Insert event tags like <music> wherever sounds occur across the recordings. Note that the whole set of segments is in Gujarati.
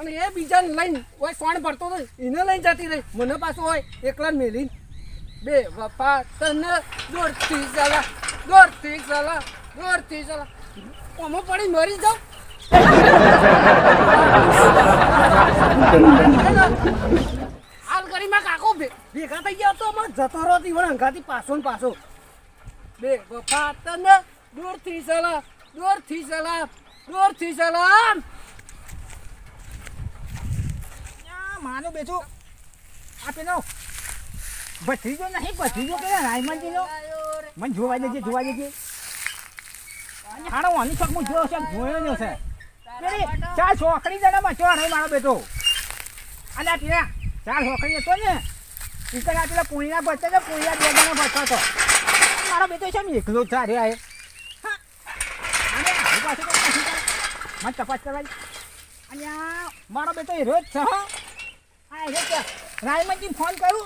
અને એ બીજાને લઈને હોય સોણ ભરતો હતો એને લઈને જતી રહી. મને પાછું હોય એકલા મેલી બે વફા તને દોરથી ચાલા દોરથી ચાલા દોરથી ચાલા. આમાં પડી મરી જાઉં. હાલ કરીમાં કાકો ભેગા થઈ ગયા તો અમારે જતો રહ્યો તી, વળી અંગાથી પાછો ને બે વફા તને દૂરથી સલામ દોરથી સલામ દોરથી સલામ માનો બેઠો આ પેલો ભત્રીજો નહીં, ભત્રીજો પેલા રાયમલજીનો મને જોવા દેજે જોવા દેજે. હાડો આની શક હું જોયો છે, જોયો ન છે પેલી ચાર છોકરી જણા બચ્યો નહીં મારો બેટો. અને પેલા ચાર છોકરી હતો ને ઈકર આ પેલા પુણ્યા બચ્ચા છે પુણ્યા બે જણા બચ્ચો હતો. મારો બેટો છે એકલો જ ચારે અને તો પાછું મને તપાસ કરવાની અને આ મારો બેટો એ રોજ છે હો આ હીરો છે રાયમનજી ફોન કરું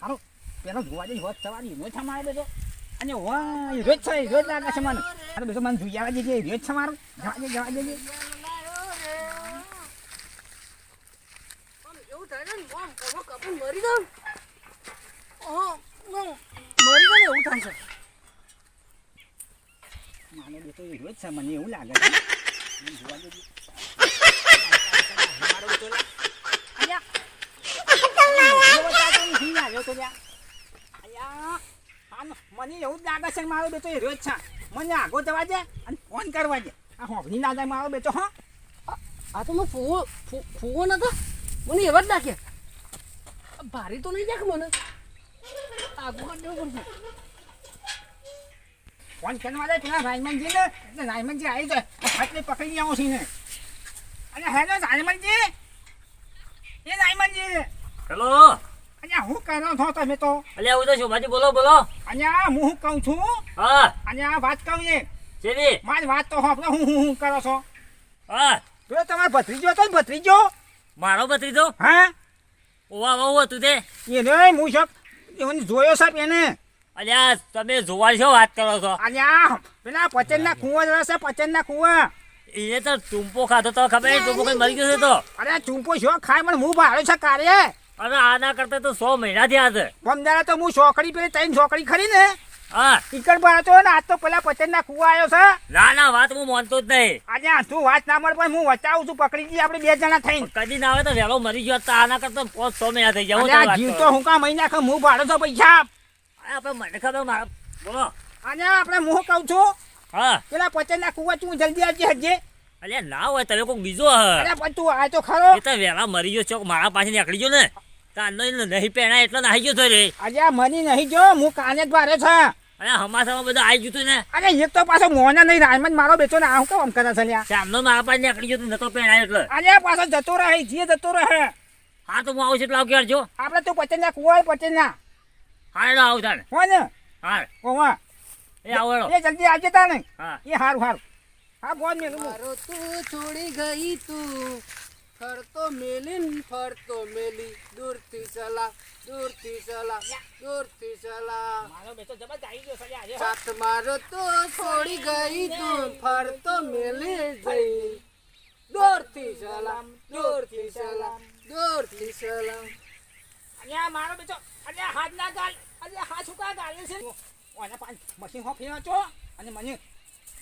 હારો પેલો જોવા જઈ હોત સવારી હીરો છે મારો બેટો અને વાહ હીરો જ છે હીરો જ લાગે છે મને મારો બેટો મને જોઈ આવવા દેજે હીરો જ છે મારો જવા દે જવા દેજે આમ એવું થાય છે ને આમ કમર કપૂર મરી જાઉં આમ, આમ, મરી જાઉં ને એવું થાય છે મારો બેટો હીરો જ છે મને એવું લાગે છે મને જોવા દેજે મને એવું જ લાગે છે મારો બેટો હીરો જ છે મને આગો જવા દે અને ફોન કરવા દે આ હોભળી ના મારો બેટો હા આ તો ફૂવો ફૂવો નતો મને એવા જ નાખે ભારી તો નહીં નાખે મને ફોન કરવા દે પેલા રાયમનજી આવી જાય ફાટલે પકડી આવો છે ને અને હેલો રાયમનજી હેલો. અહીંયા હું કરો છો તમે તો. અલ્યા હું તો શોભાજી બોલો બોલો. આ હું શું કહું છું? હા. આ વાત કહું એ જેવી મારી વાત તો હોભળો હું હું હું કરો છો? હા. પેલો તમારો ભત્રીજો ને ભત્રીજો? મારો બત્રીજો હા. ઓવા બહુ હતું તે. એને હું શોખ એને જોયો સાહેબ એને. અલ્યા તમે જોવા છો વાત કરો છો. આ પેલા પચનના કુંવા જ પચન ના કુંવા એને તો ચૂંપો ખાતો તો ખબર ચૂંપો કઈ મરી ગયો છે તો? અરે ચૂંપો શો ખાય? મને હું ભાડો છે કાર્ય અને આના કરતા તો સો મહિના થયા છે. પમદારા તો હું છોકરી પેલી ત્રણ છોકરી ખરી ને? હા. પર હતો ને આજ તો પેલા પચનના કુવા આવ્યો છે. ના ના વાત હું માનતો જ નહીં. આજે આ તું વાત ના મળે પણ હું વચાવું છું પકડી જઈએ આપણે બે જણા થઈને. કદી ના આવે તો વહેલો મરી ગયો તો આના કરતા પાંચ સો મહિના થઈ વાત જીવ તો હું કા મહિના ખા હું ભાડો છો પૈસા. આપણે મને ખબર મારા બોલો. અને આપણે હું કહું છું. હા. પેલા પચનના કુવા તું જલ્દી આવજે હજે. અલ્યા ના હોય તમે કોઈક બીજો હ. અરે પણ તું આ તો ખરો. એ તો વેલા મરી ગયો ચોક મારા પાસે નીકળી ગયો ને. તારનો નહીં પહેણા એટલો નાહી ગયો તો રે. અરે આ મની નહીં જો હું કાને જ ભારે છે. અરે હમાસામાં બધા આવી ગયું તું ને. અરે એક તો પાછો મોના નહીં રાયમન મારો બેચો ને આવું કેમ કરે છે સામનો મારા પાસે નીકળી ગયો નતો પહેણાય એટલે. અરે પાછો જતો રહે જે જતો રહે. હા તો હું આવું છું એટલે આવ ક્યારે જો. આપણે તો પચનના કુવા પચનના હા એટલે આવું તાને હો ને? હા. ઓવા. એ આવો. એ જલ્દી આવજે તાને હા. એ હારું હારું. હા ફોન મેલું મારો તું છોડી ગઈ તું. ફરતો મેલીન ફરતો મેલી. દૂરથી સલા દૂરથી સલા દૂરથી ચલા મારો બેટો આવી ગયો આજે. સાથ મારો તો છોડી ગઈ તું. ફરતો મેલી જઈ. દૂરથી સલામ દૂરથી સલામ દૂરથી સલામ અહીંયા મારો બેટો અહીંયા હાથ ના ગાલ અહીંયા હાથ ઉકા ગાલે છે. ઓને પાંચ મશીન હો ફેરો છો? અને મને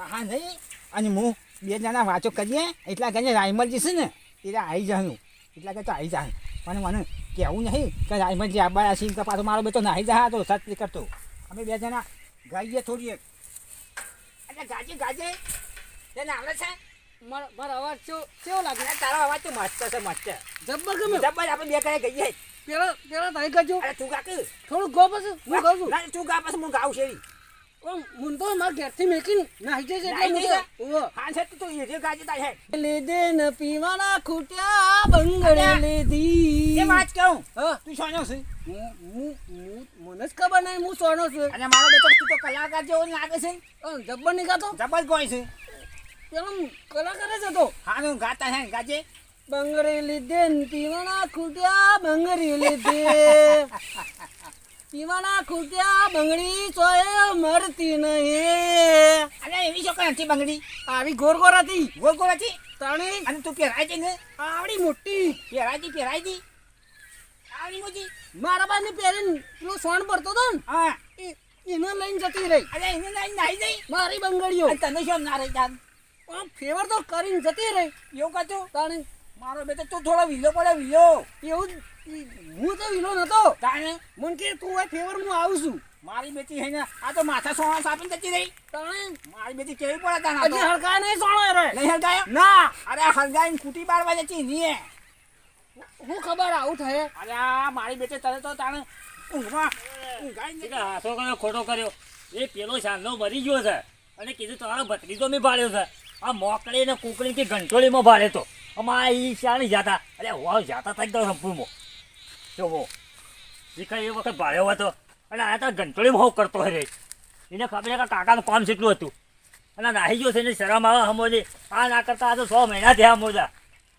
પહા નહીં. અને હું બે જણા વાંચો કરીએ એટલા કરીને રાયમલજી છે ને એટલે આવી જવાનું એટલા કે તો આવી જાય પણ મને કહેવું નહીં કે રાયમલજી આબાળા સિંહ તો પાછો મારો બેટો નાહી જહા તો સત્ય કરતો. અમે બે જણા ગાઈએ થોડી એક એટલે ગાજે ગાજે તેને આવડે છે? મારો અવાજ કેવો કેવો લાગે? તારો અવાજ તો મસ્ત છે મસ્ત. જબ્બર ગમે? જબ્બર આપણે બે કઈ ગઈએ પેલો પેલો તારી ગજો અરે તું ગા થોડું ગો પછી હું ગાઉં છું. તું ગા પછી હું ગાઉં છે તો મારા ઘેરથી મેકીને નાહી નાહી એટલે જઈ હું છે તું એ જે ગાજી તાય હે. લીધે ન પીવાના ખૂટ્યા બંગડે. લીધી. એ વાત કહું. તું સોનો છે? હું- હું- હું- મને જ ખબર નહીં હું સોનો છું. અને મારો બેટો તું તો કલાકાર જેવો લાગે છે. જબ્બર નહીં ગાતો? જબ્બર કોઈ છે? પેલો કલાકાર જ હતો. હા હું ગાતા હે ગાજે. બંગડી લીધે પીવાના ખૂટ્યા બંગડી લીધે. <laughs> પીવાના ખૂટ્યા બંગડી ચોય મરતી નહીં. અરે એવી શું હતી બંગડી. આવી ગોર ગોર હતી. ગોર ગોર હતી? તણી. અને તું પહેરાય છે ને? આવડી મોટી. પહેરાય હતી પહેરાય હતી આવડી મોટી. મારા બાને પહેરીને પેલો સોણ પડતો હતો ને હા. એ- એને લઈને જતી રહી. અરે એને લઈને નાઈ જઈ. મારી બંગડીઓ. તને શું ના રહી જાન ફેવર તો કરીને જતી રહી. એવું કાતું તાણી. મારો બેટો તું થોડો વિલો પડે વિલો. એવું હું તો વિલો નતો. તાણે? મને કે તું આ ફેવર હું આવું છું. મારી બેટી હે ને આ તો માથા સોણા સાપીને જતી રહી. તાણે? મારી બેટી કેવી પડે તાણે હજી હડકા નહીં સોણો રે નહીં હલગાયો ના. અરે હલગાઈને કુટી બારવા જતી નહીં હું ખબર આવું થાય? અરે આ મારી બેટી તને તો તાણે ઊંઘમાં ઊંઘાઈ હાથો કર્યો ખોટો કર્યો. એ પેલો સાંધો મરી ગયો છે. અને કીધું તારો ભત્રીજો મેં ભાડ્યો છે. આ મોકળી ને કુકડી કે ઘંટોળીમાં ભાડે તો. અમારા ઈ શાણી જાતા? અરે વાવ જાતા હતા એકદમ સંપૂર્ણમાં. જો હો એ કઈ એ વખત ભાડ્યો હતો? અને આ તો ઘંટોળીમાં હોવ કરતો હોય એને ખબર કે કાકાનું કામ હતું. અને નાહી ગયો છે શરમ આવે હમોજી આ ના કરતા આ તો સો મહિના થયા મોજા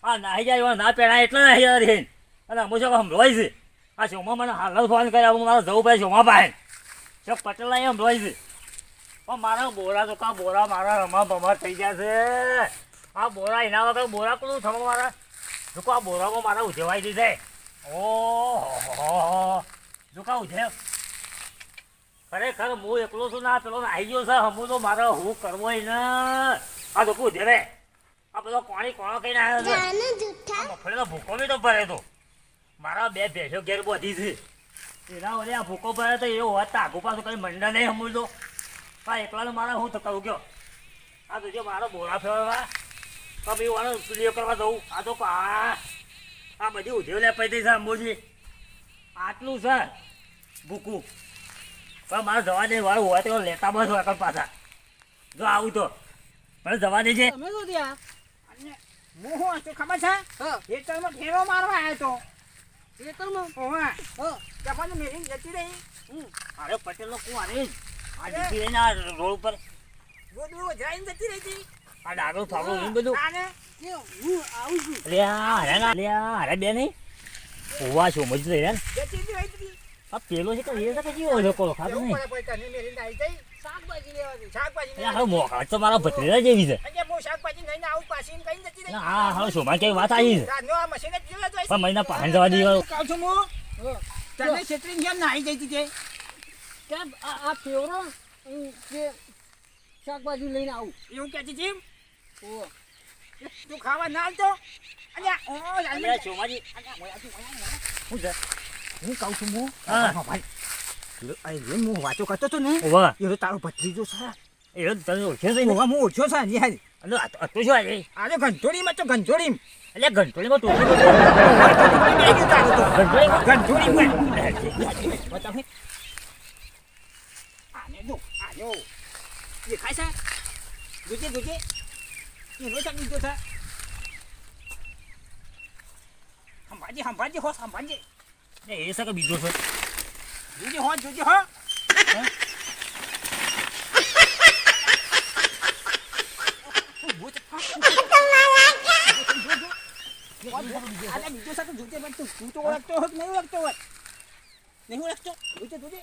આ નાહી જાય ના પહેરાય એટલે નાહી જાય અને અમુક હમરોય છે. આ શોમાં મને હાલ ફોન કર્યા હું મારા જવું ભાઈ શોમાં પાસે છે પટેલ એમ રોય છે. પણ મારા બોરા તો કા બોરા મારા રમા થઈ ગયા છે. આ બોરા એના વગર બોરા કોનું થવા મારા? જોકો આ બોરામાં મારા ઉજવાઈ દીધે ઓહો જોકા ઉજે ખરેખર હું એકલો છું ના પેલો આવી ગયો છે હમું તો મારે હું કરવો ને. આ જોકો ઉજે રે. આ બધો કોણી કોણો કઈ આવ્યો છે. આ મફળીનો ભૂકો બી તો ભરે તો. મારા બે ભેંસો ઘેર બધી છે. એના વડે આ ભૂકો ભરે તો એવું હોત તો આગુ પાછું કઈ મંડા નહીં સમજતો હા એકલાનું મારે હું તો કહું ગયો. આ તો મારો બોરા ફેરવા વાળો કરવા દઉં આ તો આ આ બધી ઉધેવ લે પૈતી છે અંબોજી. આટલું છે ભૂકું. પણ મારે જવા દે વાળું હોય તો લેતા બસ હોય પાછા. જો આવું તો. મને જવા દેજે. તમે શું ત્યાં અને હું શું ખબર છે? ખેતરમાં ફેરો મારવા આવ્યો તો. ખેતરમાં? ઓહે હા. જતી રહી. અરે પટેલનો કું અરે આ જીતી રહીને આ રોડ ઉપર. ગોદડું વજરાઈને જતી રહી હતી. આ ડાગલું ફાળો એમ બધું. આને હું આવું છું. લે આ હરે ના લે હરે બે નહીં. ઓવા છો મજ રહી યાર જતી જ રહી હતી આ પેલો છે કે એ છે કે જીવો કોલો ખાતો નહીં. પછી શાકભાજી હવે તો મારા ભત્રીજા જેવી છે. હું પાછી કઈ હવે શોમાં કેવી વાત આવી છે? રાતનો આ મશીન જ તો પણ મહિના પાણી જવા દીધો. કહું છું હું. હા. તને છેતરીને કેમ નાહી જતી તે કેમ? આ આ ફેવરો કે શાકભાજી લઈને આવું. એવું કહેતી હતી. તું ખાવા ના આવતો? હું કહું છું હું? ભાઈ. હું વાતો કરતો હતો ને એ તારો ભત્રીજો છે. એ તને ઓળખ્યો છે ને? હું ઓછો છે હજી હાલ એટલે આ તો- આ તો શું આજે? આજે ઘંટોડીમાં તો ઘંટોડી એટલે ઘંટોળીમાં ટોપી ઘંટોળી બતાવે આને જો આજો દેખાય છે? જોજે જોજે એનો ચાક લીધો છે સંભાળજે સંભાળજે હો સંભાળજે એ છે કે બીજો છે જોજે હો જોજે હો આલે બીજો સાથે જોજે પણ તું તું તો ઓળખતો હોત નહીં ઓળખતો હોત નહીં ઓળખતો જોજે જોજે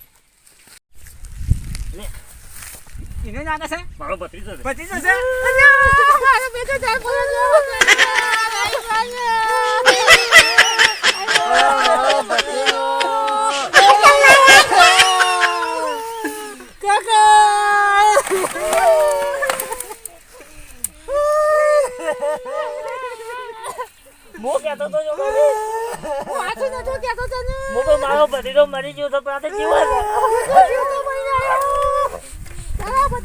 લે. એને નાખે છે મારો ભત્રીજો છે ભત્રીજો છે મો કહેતો તો જો મો તો મારો ભત્રીજો મરી ગયો તો પણ આ તો જીવો છે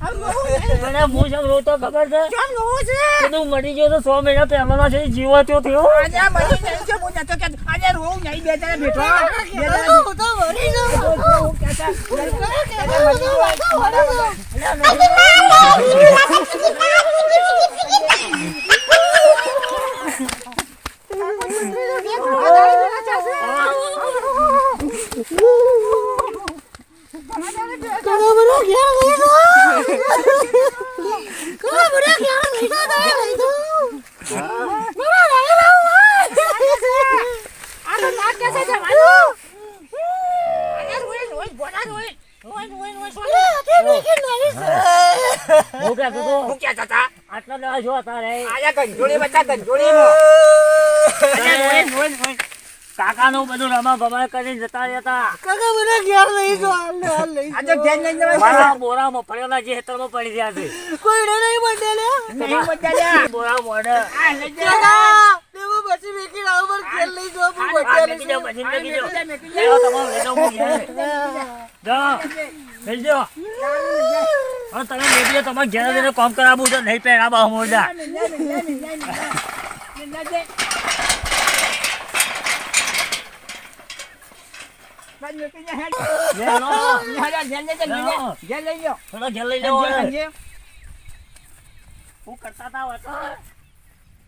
મને હું જેમ રોતો ખબર છે? કે તું મરી ગયો તો સો મહિના પહેલાનો છે જીવો તો થયો. ઘણા બધા ઘેર લઈ જાઓ. ઘણા બધા ઘેર લઈ જાઓ તમે લઈ જાઓ. મારા ભાઈ લાવો. આ તો ના કહેશે જવાનું. અને રોઈ રોઈ બોલા રોઈ. રોઈ રોઈ રોઈ રોઈ. અરે, આજે મેકી નહીં છે. હું કહેતો તો હું ક્યાં જતા? આટલા દાડા જો હતા રે આયા ગંજોડી બચ્ચા ગંજોડીમાં. અરે રોઈ રોઈ રોઈ કાકાનું બધું રમા ભમા કરીને જતા રહેતા કાકા બધા ઘેર લઈ જાઓ. હાલ ને હાલ લઈ આજે તો ઘેર લઈને જવાય. મારા બોરામાં પડેલા જે હેતરમાં પડી રહ્યા છે કોઈને નહીં બદલે નહીં બચાલ્યા. બોરા મોડે આ લઈ જા. કાકા દેવો પછી મેકી રાવ પર ઘેર લઈ જો હું બચ્યા મેકી છે. પછી. મેકી જા, જા. લેવો તમામ લઈ હું ઘેર. જા લઈ જો હવે તમે મેકી જાઓ, તમારે ઘેર જઈને કામ કરાવવું તો નહીં પહેરાવા મોઢા. લે લઈ જાઓ ઘેર લઈ જાઓ. શું કરતા હતા?